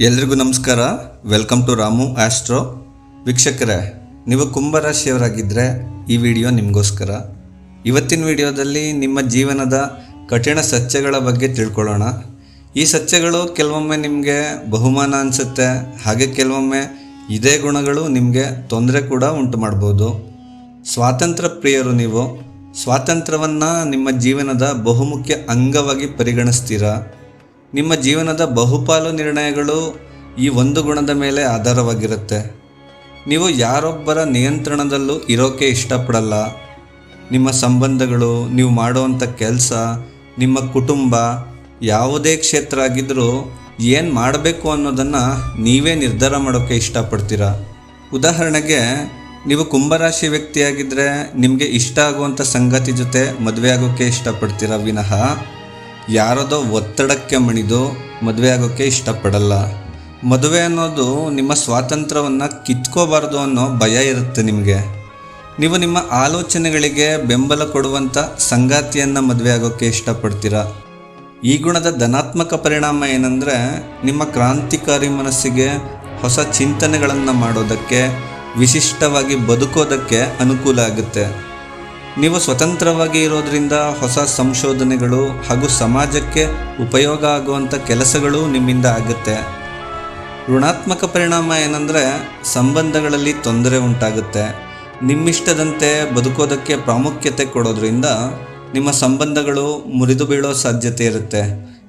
ಎಲ್ರಿಗೂ ನಮಸ್ಕಾರ. Welcome to Ramu astro ವೀಕ್ಷಕರೇ, ನೀವು ಕುಂಭರಾಶಿಯವರಾಗಿದ್ದರೆ ಈ ವಿಡಿಯೋ ನಿಮಗೋಸ್ಕರ. ಇವತ್ತಿನ ವಿಡಿಯೋದಲ್ಲಿ ನಿಮ್ಮ ಜೀವನದ ಕಠಿಣ ಸತ್ಯಗಳ ಬಗ್ಗೆ ತಿಳ್ಕೊಳ್ಳೋಣ. ಈ ಸತ್ಯಗಳು ಕೆಲವೊಮ್ಮೆ ನಿಮಗೆ ಬಹುಮಾನ ಅನಿಸುತ್ತೆ. ಹಾಗೆ ಕೆಲವೊಮ್ಮೆ ಇದೇ ಗುಣಗಳು ನಿಮಗೆ ತೊಂದರೆ ಕೂಡ ಉಂಟು ಮಾಡ್ಬೋದು. ಸ್ವಾತಂತ್ರ್ಯ ಪ್ರಿಯರು ನೀವು. ಸ್ವಾತಂತ್ರ್ಯವನ್ನು ನಿಮ್ಮ ಜೀವನದ ಬಹುಮುಖ್ಯ ಅಂಗವಾಗಿ ಪರಿಗಣಿಸ್ತೀರಾ? ನಿಮ್ಮ ಜೀವನದ ಬಹುಪಾಲು ನಿರ್ಣಯಗಳು ಈ ಒಂದು ಗುಣದ ಮೇಲೆ ಆಧಾರವಾಗಿರುತ್ತೆ. ನೀವು ಯಾರೊಬ್ಬರ ನಿಯಂತ್ರಣದಲ್ಲೂ ಇರೋಕೆ ಇಷ್ಟಪಡಲ್ಲ. ನಿಮ್ಮ ಸಂಬಂಧಗಳು, ನೀವು ಮಾಡುವಂಥ ಕೆಲಸ, ನಿಮ್ಮ ಕುಟುಂಬ, ಯಾವುದೇ ಕ್ಷೇತ್ರ ಆಗಿದ್ದರೂ ಏನು ಮಾಡಬೇಕು ಅನ್ನೋದನ್ನು ನೀವೇ ನಿರ್ಧಾರ ಮಾಡೋಕ್ಕೆ ಇಷ್ಟಪಡ್ತೀರಾ? ಉದಾಹರಣೆಗೆ, ನೀವು ಕುಂಭರಾಶಿ ವ್ಯಕ್ತಿಯಾಗಿದ್ದರೆ ನಿಮಗೆ ಇಷ್ಟ ಆಗುವಂಥ ಸಂಗತಿ ಜೊತೆ ಮದುವೆ ಆಗೋಕ್ಕೆ ಇಷ್ಟಪಡ್ತೀರಾ ವಿನಃ? ಯಾರದೋ ಒತ್ತಡಕ್ಕೆ ಮಣಿದು ಮದುವೆ ಆಗೋಕ್ಕೆ ಇಷ್ಟಪಡಲ್ಲ. ಮದುವೆ ಅನ್ನೋದು ನಿಮ್ಮ ಸ್ವಾತಂತ್ರ್ಯವನ್ನು ಕಿತ್ಕೋಬಾರ್ದು ಅನ್ನೋ ಭಯ ಇರುತ್ತೆ ನಿಮಗೆ. ನೀವು ನಿಮ್ಮ ಆಲೋಚನೆಗಳಿಗೆ ಬೆಂಬಲ ಕೊಡುವಂಥ ಸಂಗಾತಿಯನ್ನು ಮದುವೆ ಆಗೋಕ್ಕೆ ಇಷ್ಟಪಡ್ತೀರಾ? ಈ ಗುಣದ ಧನಾತ್ಮಕ ಪರಿಣಾಮ ಏನಂದರೆ ನಿಮ್ಮ ಕ್ರಾಂತಿಕಾರಿ ಮನಸ್ಸಿಗೆ ಹೊಸ ಚಿಂತನೆಗಳನ್ನು ಮಾಡೋದಕ್ಕೆ, ವಿಶಿಷ್ಟವಾಗಿ ಬದುಕೋದಕ್ಕೆ ಅನುಕೂಲ ಆಗುತ್ತೆ. ನೀವು ಸ್ವತಂತ್ರವಾಗಿ ಇರೋದ್ರಿಂದ ಹೊಸ ಸಂಶೋಧನೆಗಳು ಹಾಗೂ ಸಮಾಜಕ್ಕೆ ಉಪಯೋಗ ಆಗುವಂಥ ಕೆಲಸಗಳು ನಿಮ್ಮಿಂದ ಆಗುತ್ತೆ. ಋಣಾತ್ಮಕ ಪರಿಣಾಮ ಏನಂದರೆ ಸಂಬಂಧಗಳಲ್ಲಿ ತೊಂದರೆ ಉಂಟಾಗುತ್ತೆ. ನಿಮ್ಮಿಷ್ಟದಂತೆ ಬದುಕೋದಕ್ಕೆ ಪ್ರಾಮುಖ್ಯತೆ ಕೊಡೋದ್ರಿಂದ ನಿಮ್ಮ ಸಂಬಂಧಗಳು ಮುರಿದು ಬೀಳೋ ಸಾಧ್ಯತೆ ಇರುತ್ತೆ.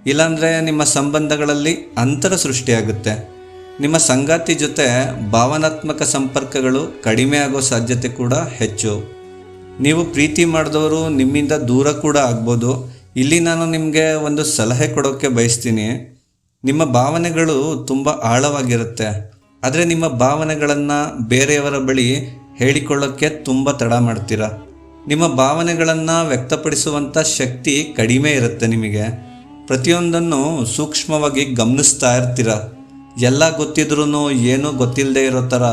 ಇಲ್ಲಾಂದರೆ ನಿಮ್ಮ ಸಂಬಂಧಗಳಲ್ಲಿ ಅಂತರ ಸೃಷ್ಟಿಯಾಗುತ್ತೆ. ನಿಮ್ಮ ಸಂಗಾತಿ ಜೊತೆ ಭಾವನಾತ್ಮಕ ಸಂಪರ್ಕಗಳು ಕಡಿಮೆ ಆಗೋ ಸಾಧ್ಯತೆ ಕೂಡ ಹೆಚ್ಚು. ನೀವು ಪ್ರೀತಿ ಮಾಡಿದವರು ನಿಮ್ಮಿಂದ ದೂರ ಕೂಡ ಆಗ್ಬೋದು. ಇಲ್ಲಿ ನಾನು ನಿಮಗೆ ಒಂದು ಸಲಹೆ ಕೊಡೋಕ್ಕೆ ಬಯಸ್ತೀನಿ. ನಿಮ್ಮ ಭಾವನೆಗಳು ತುಂಬ ಆಳವಾಗಿರುತ್ತೆ. ಆದರೆ ನಿಮ್ಮ ಭಾವನೆಗಳನ್ನು ಬೇರೆಯವರ ಬಳಿ ಹೇಳಿಕೊಳ್ಳೋಕ್ಕೆ ತುಂಬ ತಡ ಮಾಡ್ತೀರಾ? ನಿಮ್ಮ ಭಾವನೆಗಳನ್ನು ವ್ಯಕ್ತಪಡಿಸುವಂಥ ಶಕ್ತಿ ಕಡಿಮೆ ಇರುತ್ತೆ ನಿಮಗೆ. ಪ್ರತಿಯೊಂದನ್ನು ಸೂಕ್ಷ್ಮವಾಗಿ ಗಮನಿಸ್ತಾ ಇರ್ತೀರ? ಎಲ್ಲ ಗೊತ್ತಿದ್ರೂ ಏನೂ ಗೊತ್ತಿಲ್ಲದೆ ಇರೋ ಥರ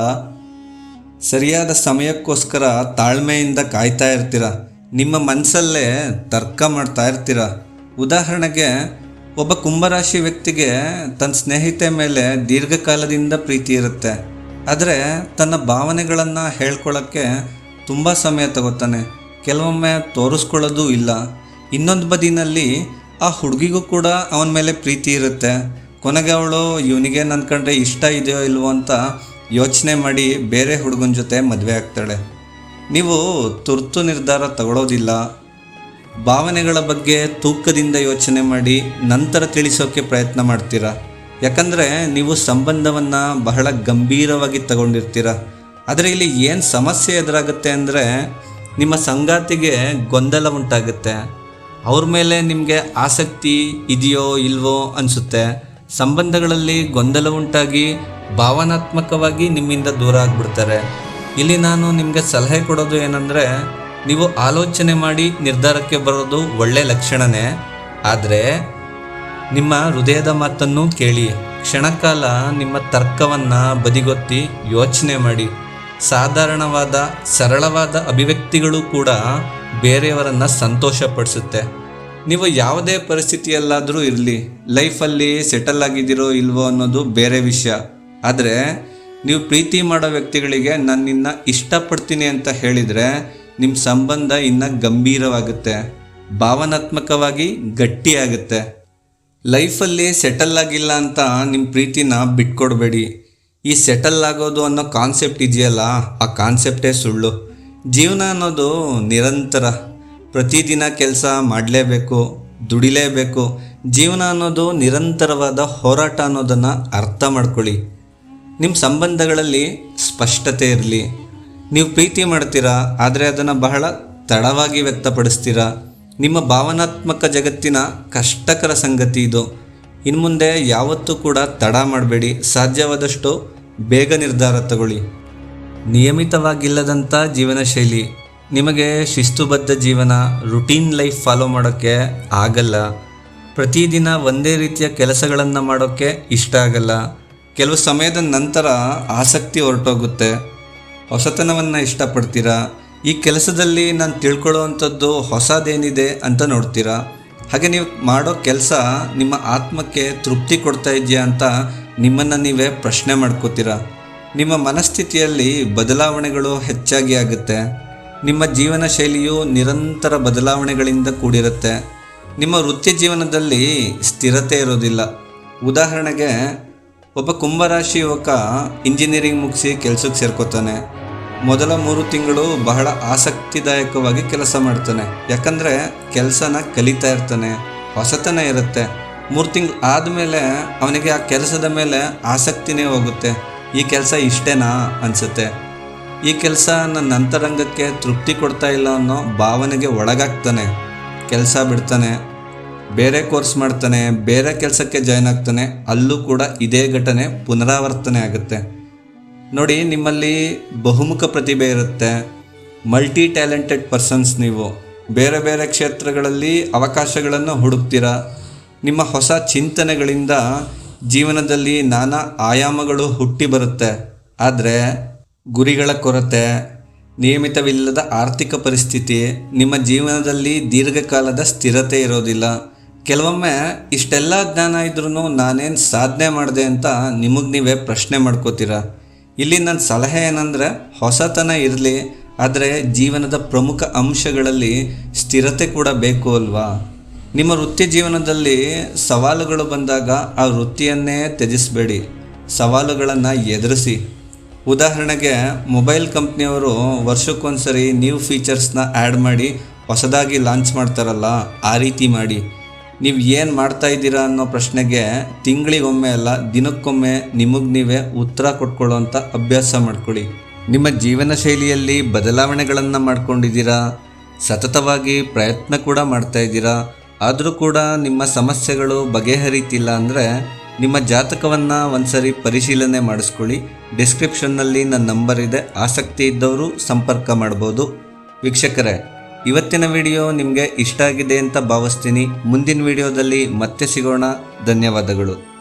ಸರಿಯಾದ ಸಮಯಕ್ಕೋಸ್ಕರ ತಾಳ್ಮೆಯಿಂದ ಕಾಯ್ತಾ ಇರ್ತೀರ. ನಿಮ್ಮ ಮನಸ್ಸಲ್ಲೇ ತರ್ಕ ಮಾಡ್ತಾ ಇರ್ತೀರ. ಉದಾಹರಣೆಗೆ, ಒಬ್ಬ ಕುಂಭರಾಶಿ ವ್ಯಕ್ತಿಗೆ ತನ್ನ ಸ್ನೇಹಿತೆ ಮೇಲೆ ದೀರ್ಘಕಾಲದಿಂದ ಪ್ರೀತಿ ಇರುತ್ತೆ. ಆದರೆ ತನ್ನ ಭಾವನೆಗಳನ್ನು ಹೇಳ್ಕೊಳ್ಳೋಕ್ಕೆ ತುಂಬ ಸಮಯ ತಗೋತಾನೆ. ಕೆಲವೊಮ್ಮೆ ತೋರಿಸ್ಕೊಳ್ಳೋದೂ ಇಲ್ಲ. ಇನ್ನೊಂದು ಬದಿನಲ್ಲಿ ಆ ಹುಡುಗಿಗೂ ಕೂಡ ಅವನ ಮೇಲೆ ಪ್ರೀತಿ ಇರುತ್ತೆ. ಕೊನೆಗೆ ಅವಳು ಇವನಿಗೆ ಕಂಡ್ರೆ ಇಷ್ಟ ಇದೆಯೋ ಇಲ್ವೋ ಅಂತ ಯೋಚನೆ ಮಾಡಿ ಬೇರೆ ಹುಡುಗನ ಜೊತೆ ಮದುವೆ ಆಗ್ತಾಳೆ. ನೀವು ತುರ್ತು ನಿರ್ಧಾರ ತಗೊಳ್ಳೋದಿಲ್ಲ ಭಾವನೆಗಳ ಬಗ್ಗೆ ತೂಕದಿಂದ ಯೋಚನೆ ಮಾಡಿ ನಂತರ ತಿಳಿಸೋಕೆ ಪ್ರಯತ್ನ ಮಾಡ್ತೀರಾ? ಯಾಕಂದರೆ ನೀವು ಸಂಬಂಧವನ್ನು ಬಹಳ ಗಂಭೀರವಾಗಿ ತಗೊಂಡಿರ್ತೀರ. ಆದರೆ ಇಲ್ಲಿ ಏನು ಸಮಸ್ಯೆ ಎದುರಾಗುತ್ತೆ ಅಂದರೆ ನಿಮ್ಮ ಸಂಗಾತಿಗೆ ಗೊಂದಲ ಉಂಟಾಗುತ್ತೆ. ಅವ್ರ ಮೇಲೆ ನಿಮಗೆ ಆಸಕ್ತಿ ಇದೆಯೋ ಇಲ್ವೋ ಅನಿಸುತ್ತೆ. ಸಂಬಂಧಗಳಲ್ಲಿ ಗೊಂದಲ ಉಂಟಾಗಿ ಭಾವನಾತ್ಮಕವಾಗಿ ನಿಮ್ಮಿಂದ ದೂರ ಆಗಿಬಿಡ್ತಾರೆ. ಇಲ್ಲಿ ನಾನು ನಿಮಗೆ ಸಲಹೆ ಕೊಡೋದು ಏನಂದರೆ, ನೀವು ಆಲೋಚನೆ ಮಾಡಿ ನಿರ್ಧಾರಕ್ಕೆ ಬರೋದು ಒಳ್ಳೆ ಲಕ್ಷಣನೇ. ಆದರೆ, ನಿಮ್ಮ ಹೃದಯದ ಮಾತನ್ನು ಕೇಳಿ ಕ್ಷಣಕಾಲ ನಿಮ್ಮ ತರ್ಕವನ್ನು ಬದಿಗೊತ್ತಿ ಯೋಚನೆ ಮಾಡಿ. ಸಾಧಾರಣವಾದ, ಸರಳವಾದ ಅಭಿವ್ಯಕ್ತಿಗಳು ಕೂಡ ಬೇರೆಯವರನ್ನು ಸಂತೋಷಪಡಿಸುತ್ತೆ. ನೀವು ಯಾವುದೇ ಪರಿಸ್ಥಿತಿಯಲ್ಲಾದರೂ ಇರಲಿ, ಲೈಫಲ್ಲಿ ಸೆಟಲ್ ಆಗಿದ್ದೀರೋ ಇಲ್ವೋ ಅನ್ನೋದು ಬೇರೆ ವಿಷಯ. ಆದರೆ ನೀವು ಪ್ರೀತಿ ಮಾಡೋ ವ್ಯಕ್ತಿಗಳಿಗೆ ನಾನು ನಿನ್ನ ಇಷ್ಟಪಡ್ತೀನಿ ಅಂತ ಹೇಳಿದರೆ ನಿಮ್ಮ ಸಂಬಂಧ ಇನ್ನು ಗಂಭೀರವಾಗುತ್ತೆ, ಭಾವನಾತ್ಮಕವಾಗಿ ಗಟ್ಟಿಯಾಗುತ್ತೆ ಲೈಫಲ್ಲಿ ಸೆಟಲ್ ಆಗಿಲ್ಲ ಅಂತ ನಿಮ್ಮ ಪ್ರೀತಿನ ಬಿಟ್ಕೊಡ್ಬೇಡಿ. ಈ ಸೆಟಲ್ ಆಗೋದು ಅನ್ನೋ ಕಾನ್ಸೆಪ್ಟ್ ಇದೆಯಲ್ಲ, ಆ ಕಾನ್ಸೆಪ್ಟೇ ಸುಳ್ಳು. ಜೀವನ ಅನ್ನೋದು ನಿರಂತರ, ಪ್ರತಿದಿನ ಕೆಲಸ ಮಾಡಲೇಬೇಕು, ದುಡಿಲೇಬೇಕು. ಜೀವನ ಅನ್ನೋದು ನಿರಂತರವಾದ ಹೋರಾಟ ಅನ್ನೋದನ್ನು ಅರ್ಥ ಮಾಡ್ಕೊಳ್ಳಿ. ನಿಮ್ಮ ಸಂಬಂಧಗಳಲ್ಲಿ ಸ್ಪಷ್ಟತೆ ಇರಲಿ. ನೀವು ಪ್ರೀತಿ ಮಾಡ್ತೀರಾ, ಆದರೆ ಅದನ್ನು ಬಹಳ ತಡವಾಗಿ ವ್ಯಕ್ತಪಡಿಸ್ತೀರಾ. ನಿಮ್ಮ ಭಾವನಾತ್ಮಕ ಜಗತ್ತಿನ ಕಷ್ಟಕರ ಸಂಗತಿ ಇದು. ಇನ್ನು ಮುಂದೆ ಯಾವತ್ತೂ ಕೂಡ ತಡ ಮಾಡಬೇಡಿ, ಸಾಧ್ಯವಾದಷ್ಟು ಬೇಗ ನಿರ್ಧಾರ ತಗೊಳ್ಳಿ. ನಿಯಮಿತವಾಗಿಲ್ಲದಂಥ ಜೀವನ ಶೈಲಿ ನಿಮಗೆ ಶಿಸ್ತುಬದ್ಧ ಜೀವನ ರುಟೀನ್ ಲೈಫ್ ಫಾಲೋ ಮಾಡೋಕ್ಕೆ ಆಗಲ್ಲ. ಪ್ರತಿದಿನ ಒಂದೇ ರೀತಿಯ ಕೆಲಸಗಳನ್ನು ಮಾಡೋಕ್ಕೆ ಇಷ್ಟ ಆಗಲ್ಲ. ಕೆಲವು ಸಮಯದ ನಂತರ ಆಸಕ್ತಿ ಹೊರಟೋಗುತ್ತೆ. ಹೊಸತನವನ್ನು ಇಷ್ಟಪಡ್ತೀರಾ? ಈ ಕೆಲಸದಲ್ಲಿ ನಾನು ತಿಳ್ಕೊಳ್ಳೋ ಅಂಥದ್ದು ಹೊಸದೇನಿದೆ ಅಂತ ನೋಡ್ತೀರಾ? ಹಾಗೆ ನೀವು ಮಾಡೋ ಕೆಲಸ ನಿಮ್ಮ ಆತ್ಮಕ್ಕೆ ತೃಪ್ತಿ ಕೊಡ್ತಾ ಇದೆಯಾ ಅಂತ ನಿಮ್ಮನ್ನು ನೀವೇ ಪ್ರಶ್ನೆ ಮಾಡ್ಕೋತೀರಾ? ನಿಮ್ಮ ಮನಸ್ಥಿತಿಯಲ್ಲಿ ಬದಲಾವಣೆಗಳು ಹೆಚ್ಚಾಗಿ ಆಗುತ್ತೆ. ನಿಮ್ಮ ಜೀವನ ಶೈಲಿಯು ನಿರಂತರ ಬದಲಾವಣೆಗಳಿಂದ ಕೂಡಿರುತ್ತೆ. ನಿಮ್ಮ ವೃತ್ತಿ ಜೀವನದಲ್ಲಿ ಸ್ಥಿರತೆ ಇರೋದಿಲ್ಲ. ಉದಾಹರಣೆಗೆ ಒಬ್ಬ ಕುಂಭರಾಶಿ ಯುವಕ ಇಂಜಿನಿಯರಿಂಗ್ ಮುಗಿಸಿ ಕೆಲಸಕ್ಕೆ ಸೇರ್ಕೋತಾನೆ. ಮೊದಲ ಮೂರು ತಿಂಗಳು ಬಹಳ ಆಸಕ್ತಿದಾಯಕವಾಗಿ ಕೆಲಸ ಮಾಡ್ತಾನೆ. ಯಾಕಂದರೆ ಕೆಲಸನ ಕಲಿತಾ ಇರ್ತಾನೆ, ಹೊಸತನ ಇರುತ್ತೆ. ಮೂರು ತಿಂಗಳು ಆದಮೇಲೆ ಅವನಿಗೆ ಆ ಕೆಲಸದ ಮೇಲೆ ಆಸಕ್ತಿನೇ ಹೋಗುತ್ತೆ. ಈ ಕೆಲಸ ಇಷ್ಟೇನಾ ಅನಿಸುತ್ತೆ. ಈ ಕೆಲಸ ನನ್ನ ಅಂತರಂಗಕ್ಕೆ ತೃಪ್ತಿ ಕೊಡ್ತಾ ಇಲ್ಲ ಅನ್ನೋ ಭಾವನೆಗೆ ಒಳಗಾಗ್ತಾನೆ. ಕೆಲಸ ಬಿಡ್ತಾನೆ ಬೇರೆ ಕೋರ್ಸ್ ಮಾಡ್ತಾನೆ, ಬೇರೆ ಕೆಲಸಕ್ಕೆ ಜಾಯ್ನ್ ಆಗ್ತಾನೆ, ಅಲ್ಲೂ ಕೂಡ ಇದೇ ಘಟನೆ ಪುನರಾವರ್ತನೆ ಆಗುತ್ತೆ. ನೋಡಿ, ನಿಮ್ಮಲ್ಲಿ ಬಹುಮುಖ ಪ್ರತಿಭೆ ಇರುತ್ತೆ. ಮಲ್ಟಿ ಟ್ಯಾಲೆಂಟೆಡ್ ಪರ್ಸನ್ಸ್ ನೀವು. ಬೇರೆ ಬೇರೆ ಕ್ಷೇತ್ರಗಳಲ್ಲಿ ಅವಕಾಶಗಳನ್ನು ಹುಡುಕ್ತೀರಾ? ನಿಮ್ಮ ಹೊಸ ಚಿಂತನೆಗಳಿಂದ ಜೀವನದಲ್ಲಿ ನಾನಾ ಆಯಾಮಗಳು ಹುಟ್ಟಿ ಬರುತ್ತೆ. ಆದರೆ, ಗುರಿಗಳ ಕೊರತೆ, ನಿಯಮಿತವಿಲ್ಲದ ಆರ್ಥಿಕ ಪರಿಸ್ಥಿತಿ, ನಿಮ್ಮ ಜೀವನದಲ್ಲಿ ದೀರ್ಘಕಾಲದ ಸ್ಥಿರತೆ ಇರೋದಿಲ್ಲ. ಕೆಲವೊಮ್ಮೆ ಇಷ್ಟೆಲ್ಲ ಜ್ಞಾನ ಇದ್ರೂ ನಾನೇನು ಸಾಧನೆ ಮಾಡಿದೆ ಅಂತ ನಿಮಗೆ ನೀವೇ ಪ್ರಶ್ನೆ ಮಾಡ್ಕೋತೀರ? ಇಲ್ಲಿ ನನ್ನ ಸಲಹೆ ಏನಂದರೆ, ಹೊಸತನ ಇರಲಿ, ಆದರೆ ಜೀವನದ ಪ್ರಮುಖ ಅಂಶಗಳಲ್ಲಿ ಸ್ಥಿರತೆ ಕೂಡ ಬೇಕು ಅಲ್ವಾ? ನಿಮ್ಮ ವೃತ್ತಿ ಜೀವನದಲ್ಲಿ ಸವಾಲುಗಳು ಬಂದಾಗ ಆ ವೃತ್ತಿಯನ್ನೇ ತ್ಯಜಿಸಬೇಡಿ, ಸವಾಲುಗಳನ್ನು ಎದುರಿಸಿ. ಉದಾಹರಣೆಗೆ, ಮೊಬೈಲ್ ಕಂಪ್ನಿಯವರು ವರ್ಷಕ್ಕೊಂದ್ಸರಿ ನ್ಯೂ ಫೀಚರ್ಸ್ನ ಆ್ಯಡ್ ಮಾಡಿ ಹೊಸದಾಗಿ ಲಾಂಚ್ ಮಾಡ್ತಾರಲ್ಲ, ಆ ರೀತಿ ಮಾಡಿ. ನೀವು ಏನು ಮಾಡ್ತಾ ಇದ್ದೀರಾ ಅನ್ನೋ ಪ್ರಶ್ನೆಗೆ ತಿಂಗಳಿಗೊಮ್ಮೆ ಅಲ್ಲ, ದಿನಕ್ಕೊಮ್ಮೆ ನಿಮಗೆ ನೀವೇ ಉತ್ತರ ಕೊಟ್ಕೊಳ್ಳೋವಂಥ ಅಭ್ಯಾಸ ಮಾಡ್ಕೊಳ್ಳಿ. ನಿಮ್ಮ ಜೀವನ ಶೈಲಿಯಲ್ಲಿ ಬದಲಾವಣೆಗಳನ್ನು ಮಾಡ್ಕೊಂಡಿದ್ದೀರಾ? ಸತತವಾಗಿ ಪ್ರಯತ್ನ ಕೂಡ ಮಾಡ್ತಾ ಇದ್ದೀರಾ? ಆದರೂ ಕೂಡ ನಿಮ್ಮ ಸಮಸ್ಯೆಗಳು ಬಗೆಹರಿತಿಲ್ಲ ಅಂದರೆ ನಿಮ್ಮ ಜಾತಕವನ್ನು ಒಂದ್ಸರಿ ಪರಿಶೀಲನೆ ಮಾಡಿಸ್ಕೊಳ್ಳಿ. ಡಿಸ್ಕ್ರಿಪ್ಷನ್ನಲ್ಲಿ ನನ್ನ ನಂಬರ್ ಇದೆ. ಆಸಕ್ತಿ ಇದ್ದವರು ಸಂಪರ್ಕ ಮಾಡ್ಬೋದು. ವೀಕ್ಷಕರೇ ಇವತ್ತಿನ ವಿಡಿಯೋ ನಿಮಗೆ ಇಷ್ಟ ಆಗಿದೆ ಅಂತ ಭಾವಿಸ್ತೀನಿ. ಮುಂದಿನ ವಿಡಿಯೋದಲ್ಲಿ ಮತ್ತೆ ಸಿಗೋಣ. ಧನ್ಯವಾದಗಳು.